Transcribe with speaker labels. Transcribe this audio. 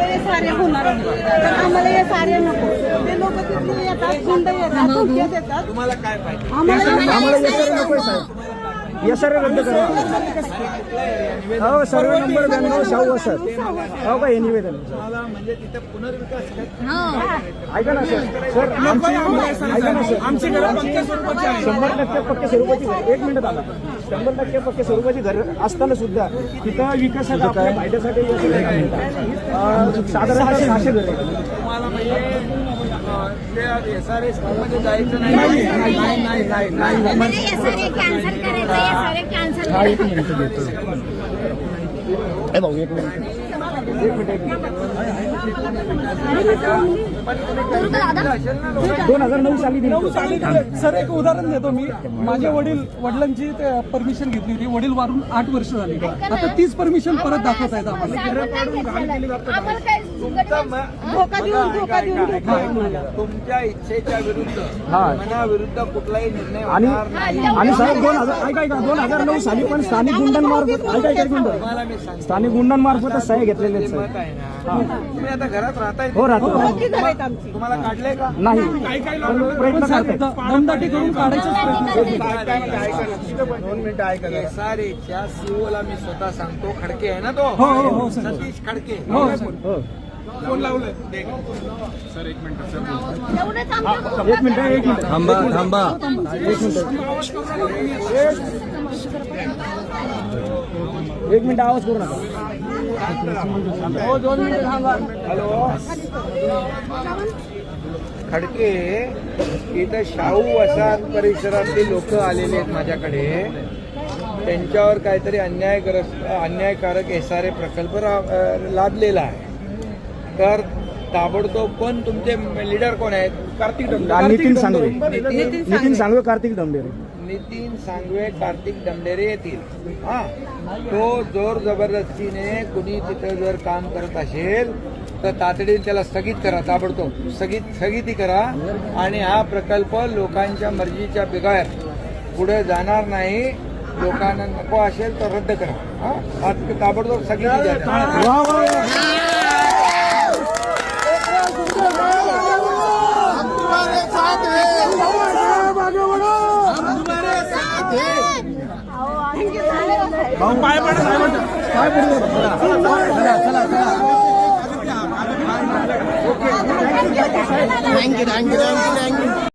Speaker 1: हे सारे होणार आम्हाला हे सारे नको. ते लोक तिथे येतात गुंड येतात
Speaker 2: काय पाहिजे
Speaker 1: आम्हाला
Speaker 3: साहेब एसआर रद्द करा. हो सर्व नंबर ब्याण्णव शाहू सर हो का हे निवेदन.
Speaker 2: म्हणजे.
Speaker 3: ऐका ना सर. सर आमची ऐका ना सर. आमची शंभर टक्के पक्के स्वरूपाची घर. एक मिनिट आला शंभर टक्के पक्के स्वरूपाची घर असताना सुद्धा तिथं विकासात आपल्या फायद्यासाठी हे साधारणतः सहाशे घर
Speaker 2: तुम्हाला म्हणजे अं, ते एसआरएसमध्ये जायचं नाही. नाही नाही नाही नाही
Speaker 4: म्हणजे हे सारे कॅन्सल करायचं
Speaker 3: भाऊ एक मिनिट एक मिनिट एक मिनिट दोन हजार नऊ साली
Speaker 5: नऊ साली सर एक उदाहरण देतो मी. माझे वडील वडिलांची परमिशन घेतली होती. वडील वारून आठ वर्ष झाली. आता तीच परमिशन परत दाखवत आहेत आम्हाला.
Speaker 4: आम्हाला काय
Speaker 2: तुमचा म-
Speaker 1: धोका देऊन धोका देऊन घेतला आम्हाला
Speaker 2: तुमच्या इच्छेच्या विरुद्ध
Speaker 3: हा.
Speaker 2: मनाविरुद्ध कुठलाही निर्णय
Speaker 3: आणि
Speaker 2: होणार नाही.
Speaker 3: आणि साहेब दोन हजार ऐका ऐका. दोन हजार नऊ साली पण स्थानिक गुंडांमार्फत ऐका ऐका
Speaker 2: सांगतो.
Speaker 3: स्थानिक गुंडांमार्फतच सह्या घेतलेल्या आहेत.
Speaker 2: मत
Speaker 3: साहेब
Speaker 2: आहे ना. तुम्ही आता घरात राहताय.
Speaker 3: हो राहतो.
Speaker 1: मोठी घरं आहेत आमची.
Speaker 2: तुम्हाला काढलंय का?
Speaker 3: नाही. पण प्रयत्न
Speaker 5: द- दमदाटी करून प्रयत्न
Speaker 2: दोन मिनिटं ऐका एसआरएच्या सीओला मी स्वतः सांगतो. खडके आहे ना तो?
Speaker 5: हो, हो, हो, सर.
Speaker 2: सतीश खडके.
Speaker 5: हो सर.
Speaker 3: हो.
Speaker 2: फोन
Speaker 4: एवढंच आमचं
Speaker 3: एक मिनिट एक मिनिट.
Speaker 6: थांबा थांबा.
Speaker 3: एक मिनिट. एक मिनिट आवाज करू नका.
Speaker 2: हो दोन मिनिट थांबा. हॅलो. खडके इथं शाहू वसाहत परिसरातले लोक आलेले आहेत माझ्याकडे. त्यांच्यावर काहीतरी अन्यायग्रस्त अन्यायकारक एस आर ए प्रकल्प लादलेला आहे. तर ताबडतोब पण तुमचे लीडर कोण आहेत? कार्तिक डोंगरे.
Speaker 3: नितीन सांगवे.
Speaker 2: नितीन
Speaker 3: सांगवे. कार्तिक डंबेरे
Speaker 2: नितीन सांगवे कार्तिक दमडेरे येतील. हा. तो जोर जबरदस्तीने कुणी तिथं जर काम करत असेल तर तातडीने त्याला स्थगित करा ताबडतोब. स्थगित स्थगिती करा. आणि हा प्रकल्प लोकांच्या मर्जीच्या बिगार पुढे जाणार नाही. लोकांना नको असेल तर रद्द करा. हा. हा ताबडतोब स्थगिती द्या.
Speaker 3: वा वा.
Speaker 5: पाय पडा.
Speaker 3: काय पडलं
Speaker 6: थँक्यू थँक्यू थँक्यू थँक्यू